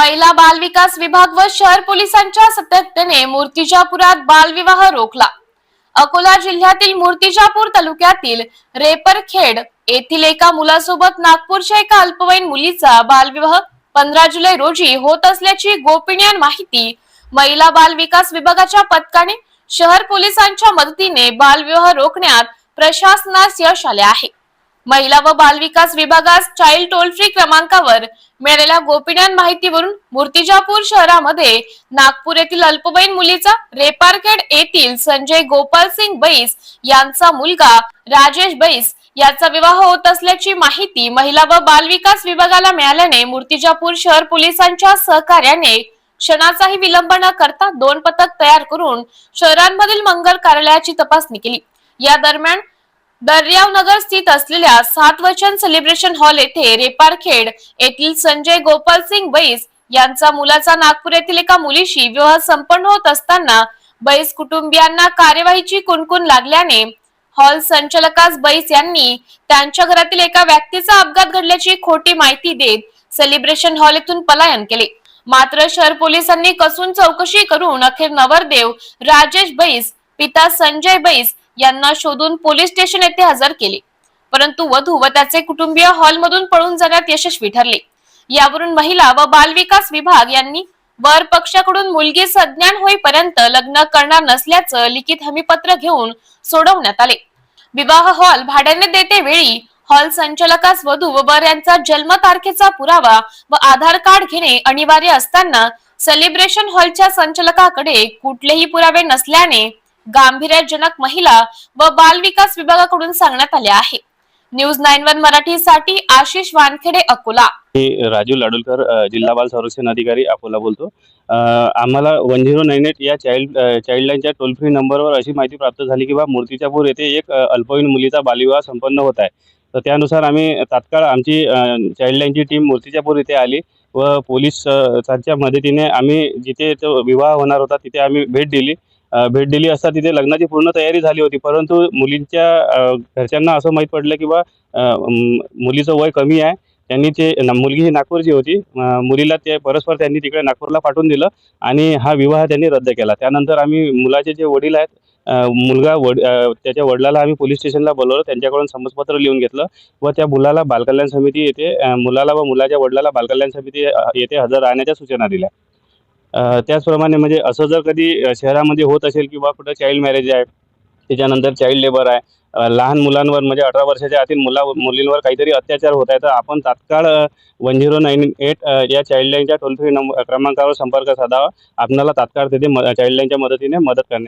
महिला बाल विकास विभाग व शहर पोलिसांच्या सतर्कतेने मूर्तिजापुरात बालविवाह रोखला. अकोला जिल्ह्यातील मूर्तिजापूर तालुक्यातील रेपरखेड येथील एका मुलासोबत नागपूरच्या एका अल्पवयीन मुलीचा बालविवाह पंधरा जुलै रोजी होत असल्याची गोपनीय माहिती महिला बाल विकास विभागाच्या पथकाने शहर पोलिसांच्या मदतीने बालविवाह रोखण्यात प्रशासनास यश आले आहे. महिला व बालविकास विभागास चाइल्ड टोल फ्री क्रमांकावर मिळालेल्या गोपनीय माहितीवरून मूर्तिजापूर शहरामध्ये नागपूर येथील अल्पवयीन मुलीचा रेपारखेड येथील संजय गोपाल सिंग बैस यांचा मुलगा राजेश बैस याचा विवाह होत असल्याची माहिती महिला व बालविकास विभागाला मिळाल्याने मूर्तिजापूर शहर पोलिसांच्या सहकार्याने क्षणाचाही विलंब न करता दोन पथक तयार करून शहरांमधील मंगल कार्यालयाची तपासणी केली. या दरम्यान दर्यावनगर स्थित असलेल्या सात वचन सेलिब्रेशन हॉल येथे रेपारखेड येथील संजय गोपाल सिंग बैस यांचा मुलाचा नागपूर येथील एका मुलीशी विवाह संपन्न होत असताना बैस कुटुंबियांना कार्यवाहीची कुणकुण लागल्याने हॉल संचालकास बैस यांनी त्यांच्या घरातील एका व्यक्तीचा अपघात घडल्याची खोटी माहिती देत सेलिब्रेशन हॉल येथून पलायन केले. मात्र शहर पोलिसांनी कसून चौकशी करून अखेर नवरदेव राजेश बैस पिता संजय बैस यांना शोधून पोलीस स्टेशन येथे हजर केले. परंतु वधू व त्याचे कुटुंबीय हॉलमधून पळून जाण्यात यशस्वी ठरले. यावरून महिला व बालविकास विभाग यांनी वर पक्षाकडून मुलगी सज्ञान होईपर्यंत लग्न करणार नसल्याचं लिखित हमीपत्र घेऊन सोडवण्यात आले. विवाह हॉल भाड्याने देते वेळी हॉल संचालकास वधू व वर यांचा जन्म तारखेचा पुरावा व आधार कार्ड घेणे अनिवार्य असताना सेलिब्रेशन हॉलच्या संचालकाकडे कुठलेही पुरावे नसल्याने गांभीर्यजनक महिला व बाल विकास विभागाकडून सांगण्यात आले आहे न्यूज नाईन वन मराठीसाठी आशिष वानखेडे अकोला. मी राजू लाडुलकर जिल्हा बाल संरक्षण अधिकारी अकोला बोलतो. आम्हाला वन झिरो नाईन एट या चाइल्ड अ, चाइल्डलाईनच्या टोल फ्री नंबरवर अशी माहिती प्राप्त झाली की बा मूर्तिजापूर येथे एक अल्पवयीन मुलीचा बालविवाह संपन्न होत आहे. तर त्यानुसार आम्ही तात्काळ आमची अ, चाइल्डलाईनची टीम मूर्तिजापूर येथे आली व पोलिसांच्या मदतीने आम्ही जिथे तो विवाह होणार होता तिथे आम्ही भेट दिली. भेट दिली असता तिथे लग्नाची पूर्ण तयारी झाली होती. परंतु मुलींच्या घरच्यांना असं माहीत पडलं की बा मुलीचं वय कमी आहे. त्यांनी ते मुलगी ही नागपूरची होती. मुलीला ते परस्पर त्यांनी तिकडे नागपूरला पाठवून दिलं आणि हा विवाह त्यांनी रद्द केला. त्यानंतर आम्ही मुलाचे जे वडील आहेत मुलगा वड त्याच्या वडिलाला आम्ही पोलीस स्टेशनला बोलवलं. त्यांच्याकडून समजपत्र लिहून घेतलं व त्या मुलाला बालकल्याण समिती येथे मुलाला व मुलाच्या वडिलाला बालकल्याण समिती येथे हजर राहण्याच्या सूचना दिल्या. त्याचप्रमाणे म्हणजे असं जर कधी शहरामध्ये होत असेल किंवा कुठं चाइल्ड मॅरेज आहे त्याच्यानंतर चाइल्ड लेबर आहे लहान मुलांवर म्हणजे अठरा वर्षाच्या आतील मुला मुलींवर काहीतरी अत्याचार होत आहे तर आपण तात्काळ वन झिरो नाईन एट या चाइल्डलाईनच्या टोल फ्री नंबर क्रमांकावर संपर्क साधावा. आपणाला तात्काळ तिथे म चाईल्डलाईनच्या मदतीने मदत करणे.